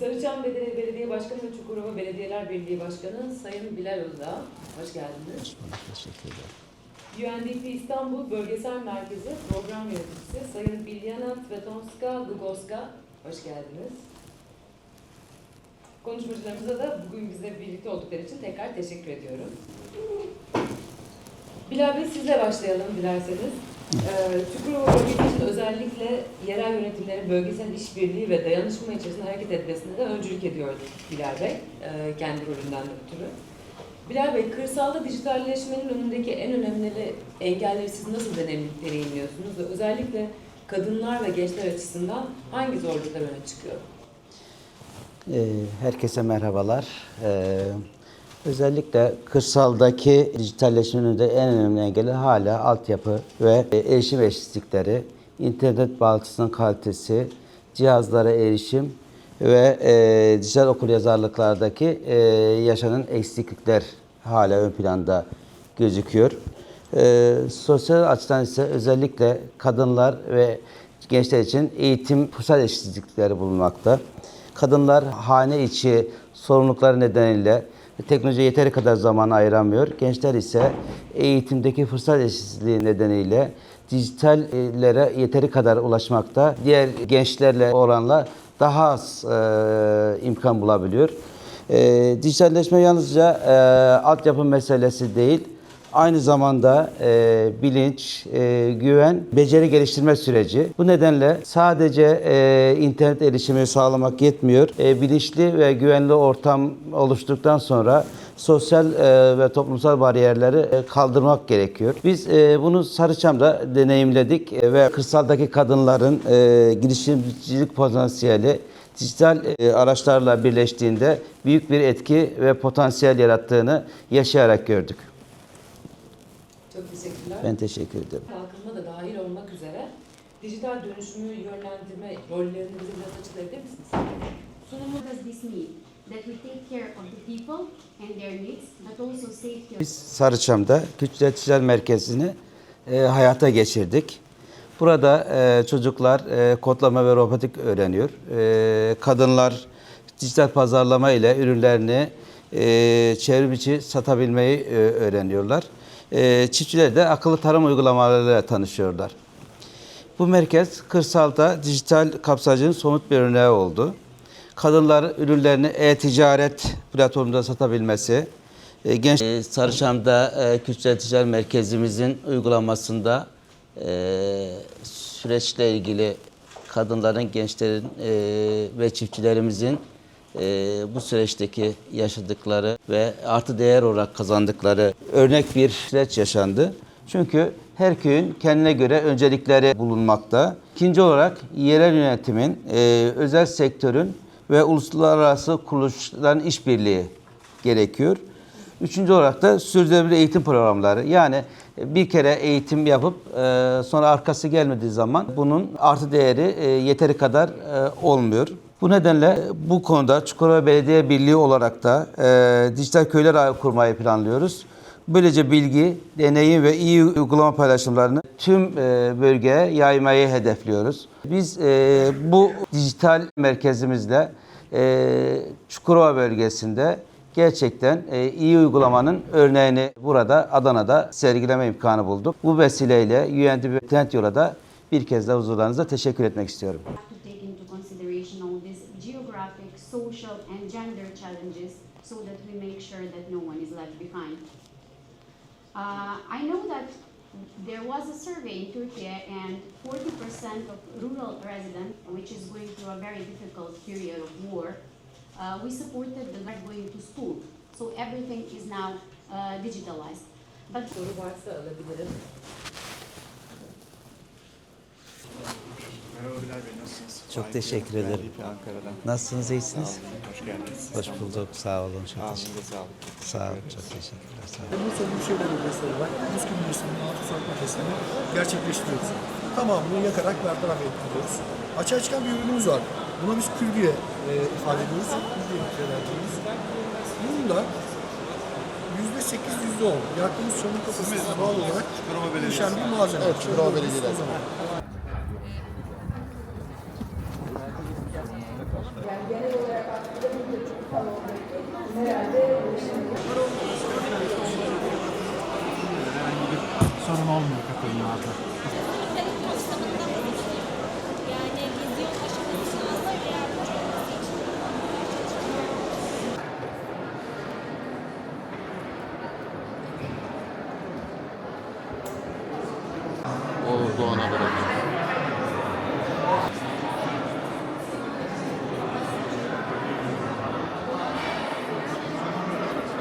Sarıçam Belediye, Belediye Başkanı ve Çukurova Belediyeler Birliği Başkanı Sayın Bilal Özdağ. Hoş geldiniz. Teşekkür ederim. UNDP İstanbul Bölgesel Merkezi Program Yöneticisi Sayın Biljana Svetomska Dugoska. Hoş geldiniz. Konuşmacılarımıza da bugün bizle birlikte oldukları için tekrar teşekkür ediyorum. Bilal Bey sizle başlayalım dilerseniz. Ee, Çukurova bölgesi için özellikle yerel yönetimlerin bölgesel işbirliği ve dayanışma içerisinde hareket etmesine de öncülük ediyor Bilal Bey, e, kendi rolünden de ötürü. Bilal Bey, kırsalda dijitalleşmenin önündeki en önemli engelleri siz nasıl deneyim, deneyimliyorsunuz ve özellikle kadınlar ve gençler açısından hangi zorluklar öne çıkıyor? Ee, Herkese merhabalar. Özellikle kırsaldaki dijitalleşmenin de en önemli engeli hala altyapı ve e, erişim eşitlikleri, internet bağlantısının kalitesi, cihazlara erişim ve e, dijital okuryazarlıklardaki e, yaşanan eksiklikler hala ön planda gözüküyor. E, sosyal açıdan ise özellikle kadınlar ve gençler için eğitim fırsat eşitsizlikleri bulunmakta. Kadınlar hane içi sorumlulukları nedeniyle teknolojiye yeteri kadar zaman ayıramıyor. Gençler ise eğitimdeki fırsat eşitsizliği nedeniyle dijitallere yeteri kadar ulaşmakta. Diğer gençlerle oranla daha az e, imkan bulabiliyor. E, dijitalleşme yalnızca e, altyapı meselesi değil, Aynı zamanda e, bilinç, e, güven, beceri geliştirme süreci. Bu nedenle sadece e, internet erişimi sağlamak yetmiyor. E, bilinçli ve güvenli ortam oluşturduktan sonra sosyal e, ve toplumsal bariyerleri e, kaldırmak gerekiyor. Biz e, bunu Sarıçam'da deneyimledik e, ve kırsaldaki kadınların e, girişimcilik potansiyeli dijital e, araçlarla birleştiğinde büyük bir etki ve potansiyel yarattığını yaşayarak gördük. Çok teşekkürler. Ben teşekkür ederim. Kalkınma da dahil olmak üzere dijital dönüşümü yönlendirme rollerini bize biraz açıklayabilir misiniz? Sunumu does this mean? That we take care of the people and their needs, but also safety of Biz Sarıçam'da Küçük Ticaret Merkezi'ni e, hayata geçirdik. Burada e, çocuklar e, kodlama ve robotik öğreniyor. E, kadınlar dijital pazarlama ile ürünlerini e, çevrim içi satabilmeyi e, öğreniyorlar. E, çiftçiler de akıllı tarım uygulamalarıyla tanışıyorlar. Bu merkez kırsalda dijital kapsayıcının somut bir örneği oldu. Kadınlar ürünlerini e-ticaret platformunda satabilmesi, e, genç e, Sarıçam'da e, Küçük Ticaret Merkezimizin uygulamasında e, süreçle ilgili kadınların, gençlerin e, ve çiftçilerimizin e, bu süreçteki yaşadıkları ve artı değer olarak kazandıkları örnek bir süreç yaşandı. Çünkü her köyün kendine göre öncelikleri bulunmakta. İkinci olarak yerel yönetimin, e, özel sektörün ve uluslararası kuruluşların işbirliği gerekiyor. Üçüncü olarak da sürdürülebilir eğitim programları. Yani bir kere eğitim yapıp e, sonra arkası gelmediği zaman bunun artı değeri e, yeteri kadar e, olmuyor. Bu nedenle bu konuda Çukurova Belediye Birliği olarak da e, dijital köyler ağı kurmayı planlıyoruz. Böylece bilgi, deneyim ve iyi uygulama paylaşımlarını tüm e, bölgeye yaymayı hedefliyoruz. Biz e, bu dijital merkezimizle e, Çukurova bölgesinde gerçekten e, iyi uygulamanın örneğini burada Adana'da sergileme imkanı bulduk. Bu vesileyle UNDP Trendyol'a da bir kez daha huzurlarınızda teşekkür etmek istiyorum. I know that there was a survey in Turkey and 40% of rural residents, which is going through a very difficult period of war, uh, we supported the not going to school. So everything is now uh, digitalized. But Soru varsa alabilirim. Merhaba Bilal Bey, nasılsınız? Çok Faik teşekkür Bey, ederim. Ben Ankara'dan. Nasılsınız, Sağ iyisiniz? olun, hoş geldiniz. Hoş bulduk, sağ olun. Çok Ağzınıza teşekkür sağlık. Sağ olun, çok teşekkürler. Sağ olun. Bursa Büyükşehir Belediyesi olarak Üsküp Üniversitesi'nin hafız satma testini gerçekleştiriyoruz. Tamamını yakarak bertaraf ettiriyoruz. Açığa çıkan bir ürünümüz var. Buna biz kül diye e, ifade ediyoruz. Kül diye ifade ediyoruz. Bunun da yüzde sekiz, yüzde on. Yaktığımız çamur kapasitesine bağlı olarak değişen bir malzeme. Evet, Çukurova Belediye'de. sorun olmuyor katılımlarda.